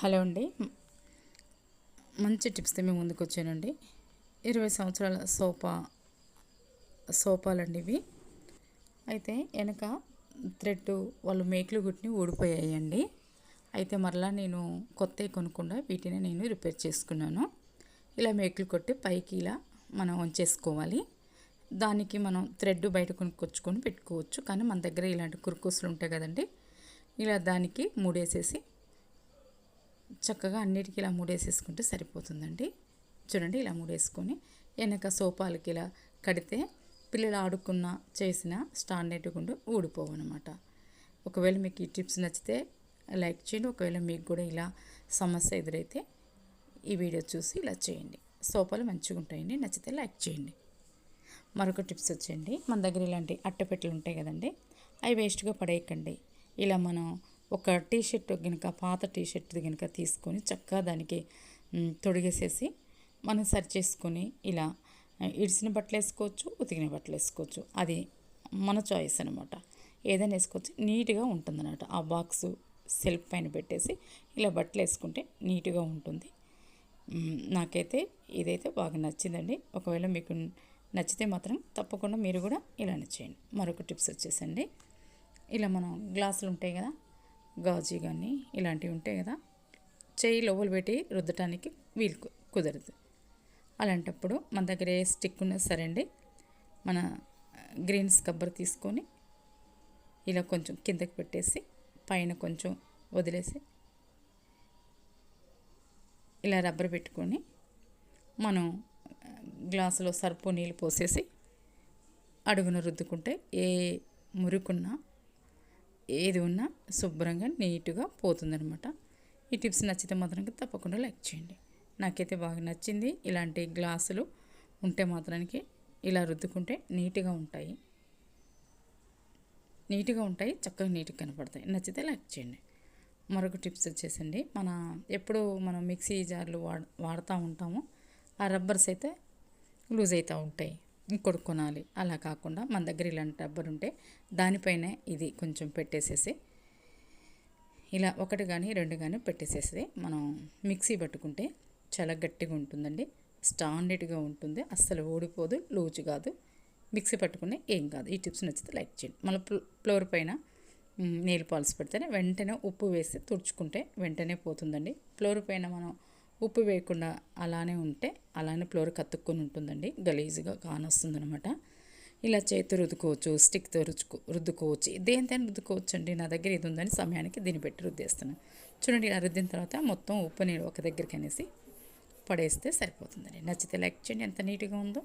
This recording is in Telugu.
హలో అండి. మంచి టిప్స్తో మేము ముందుకు వచ్చానండి. ఇరవై సంవత్సరాల సోఫా సోఫాలండి ఇవి. అయితే వెనక థ్రెడ్ వాళ్ళు మేకులు గుట్టిని ఊడిపోయాయండి. అయితే మరలా నేను కొత్తవి కొనుక్కుండా వీటిని నేను రిపేర్ చేసుకున్నాను. ఇలా మేకులు కొట్టి పైకి ఇలా మనం వంచేసుకోవాలి దానికి మనం థ్రెడ్ బయట కొనుక్కొచ్చుకొని పెట్టుకోవచ్చు. కానీ మన దగ్గర ఇలాంటి కురుకూసులు ఉంటాయి కదండి. ఇలా దానికి మూడేసేసి చక్కగా అన్నిటికీ ఇలా మూడేసేసుకుంటే సరిపోతుందండి. చూడండి ఇలా మూడేసుకొని వెనక సోఫాలకి ఇలా కడితే పిల్లలు ఆడుకున్న చేసిన స్టాండర్డ్ గుండు ఊడిపోవన్నమాట ఒకవేళ మీకు ఈ టిప్స్ నచ్చితే లైక్ చేయండి. ఒకవేళ మీకు కూడా ఇలా సమస్య ఎదురైతే ఈ వీడియో చూసి ఇలా చేయండి. సోఫాలు మంచిగా ఉంటాయండి. నచ్చితే లైక్ చేయండి. మరొక టిప్స్ వచ్చేయండి. మన దగ్గర ఇలాంటి అట్టపెట్టెలు ఉంటాయి కదండి అవి వేస్ట్గా పడేయకండి. ఇలా మనం ఒక టీ షర్ట్ కనుక పాత టీ షర్ట్ కనుక తీసుకొని చక్కగా దానికి తొడిగేసేసి మనం సరి చేసుకొని ఇలా ఇడిసిన బట్టలు వేసుకోవచ్చు ఉతికిన బట్టలు వేసుకోవచ్చు. అది మన చాయిస్ అనమాట ఏదైనా వేసుకోవచ్చు. నీట్గా ఉంటుందన్నమాట. ఆ బాక్స్ సెల్ఫ్ పైన పెట్టేసి ఇలా బట్టలు వేసుకుంటే నీట్గా ఉంటుంది. నాకైతే ఇదైతే బాగా నచ్చిందండి. ఒకవేళ మీకు నచ్చితే మాత్రం తప్పకుండా మీరు కూడా ఇలానే చేయండి. మరొక టిప్స్ వచ్చేసండి. ఇలా మనం గ్లాసులు ఉంటాయి కదా గాజు కానీ ఇలాంటివి ఉంటాయి కదా చేయి లోపల పెట్టి రుద్దటానికి వీలు కు- కుదరదు. అలాంటప్పుడు మన దగ్గర ఏ స్టిక్ ఉన్నా సరే అండి మన గ్రీన్ స్కబ్బర్ తీసుకొని ఇలా కొంచెం కిందకి పెట్టేసి పైన కొంచెం వదిలేసి ఇలా రబ్బర్ పెట్టుకొని మనం గ్లాసులో సర్పు నీళ్ళు పోసేసి అడుగున రుద్దుకుంటే ఏ మురుకున్నా ఏది ఉన్నా శుభ్రంగా నీట్గా పోతుందనమాట ఈ టిప్స్ నచ్చితే మాత్రానికి తప్పకుండా లైక్ చేయండి. నాకైతే బాగా నచ్చింది. ఇలాంటి గ్లాసులు ఉంటే మాత్రానికి ఇలా రుద్దుకుంటే నీట్గా ఉంటాయి. నీట్గా ఉంటాయి చక్కగా నీట్గా కనపడతాయి. నచ్చితే లైక్ చేయండి. మరొక టిప్స్ వచ్చేసండి. మన ఎప్పుడు మనం మిక్సీ జార్లు వాడ వాడుతూ ఉంటామో. ఆ రబ్బర్స్ అయితే లూజ్ అవుతూ ఉంటాయి. ఇంకోటి కొనాలి అలా కాకుండా మన దగ్గర ఇలాంటి రబ్బర్ ఉంటే దానిపైన ఇది కొంచెం పెట్టేసేసి ఇలా ఒకటి కానీ రెండు కానీ పెట్టేసేసి మనం మిక్సీ పట్టుకుంటే చాలా గట్టిగా ఉంటుందండి. స్టాండర్డ్గా ఉంటుంది. అస్సలు ఓడిపోదు లూజ్ కాదు. మిక్సీ పట్టుకునే ఏం కాదు. ఈ టిప్స్ నచ్చితే లైక్ చేయండి. మళ్ళీ ఫ్లోర్ పైన నీళ్ళు పాల్స్ పెడితేనే వెంటనే ఉప్పు వేసి తుడుచుకుంటే వెంటనే పోతుందండి. ఫ్లోర్ పైన మనం ఉప్పు వేయకుండా అలానే ఉంటే అలానే ఫ్లోర్ కత్తుక్కొని ఉంటుందండి. గలీజుగా కానొస్తుందనమాట ఇలా చేతి రుద్దుకోవచ్చు స్టిక్తో రుచుకో రుద్దుకోవచ్చు. దేనితైనా రుద్దుకోవచ్చు అండి నా దగ్గర ఇది ఉందని సమయానికి దీన్ని పెట్టి రుద్దేస్తున్నాను చూడండి ఇలా రుద్దిన తర్వాత మొత్తం ఉప్పు నీళ్ళు ఒక దగ్గరికి అనేసి పడేస్తే సరిపోతుందండి. నచ్చితే లైక్ చేయండి. ఎంత నీట్గా ఉందో